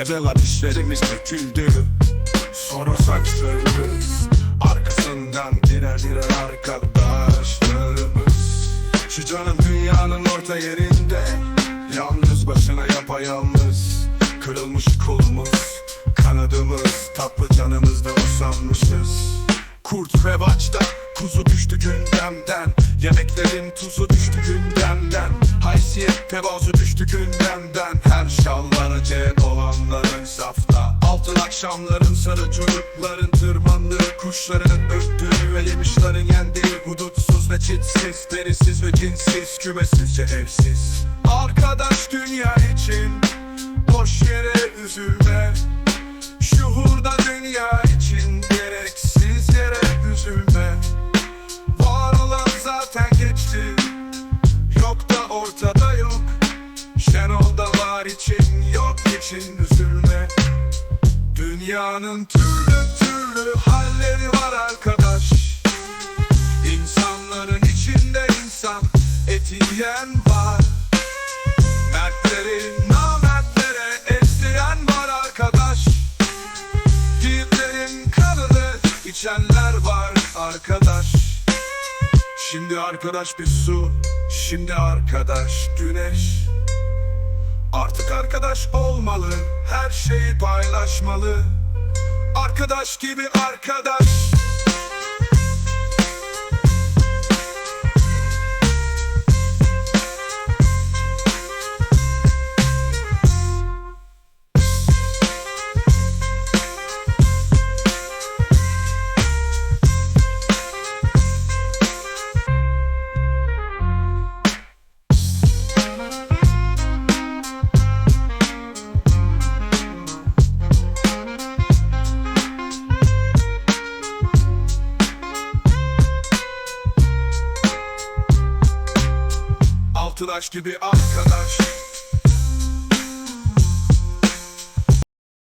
Evvela dişlerimiz döküldü. Sonra saçlarımız Arkasından birer birer arkadaşlarımız. Şu canım dünyanın orta yerinde Yalnız başına yapayalnız. Kırılmış kolumuz Kanadımız Tatlı canımızda usanmışız. Kurt revaçta Kuzu düştü gündemden. Yemeklerin tuzu düştü gündemden. Haysiyet tevazu düştü gündemden. Her safta Altın akşamların sarı çocukların tırmandığı Kuşların öttüğü ve yemişlerin yendiği Hudutsuz ve çitsiz, derisiz ve cinsiz Kümesizce evsiz. Arkadaş dünya için Boş yere üzülme. Şu hurda dünya için gereksiz yere üzülme. Var olan zaten geçti Yok da ortada yok. Şenol'da var için yok için üzülme Dünyanın türlü türlü halleri var arkadaş. İnsanların içinde insan eti yiyen var. Mertleri namertlere ezdiren var arkadaş. Yiğitlerin kanını içenler var arkadaş. Şimdi arkadaş bir su, şimdi arkadaş güneş Artık arkadaş olmalı, her şeyi paylaşmalı. Arkadaş gibi arkadaş Altılaş gibi arkadaş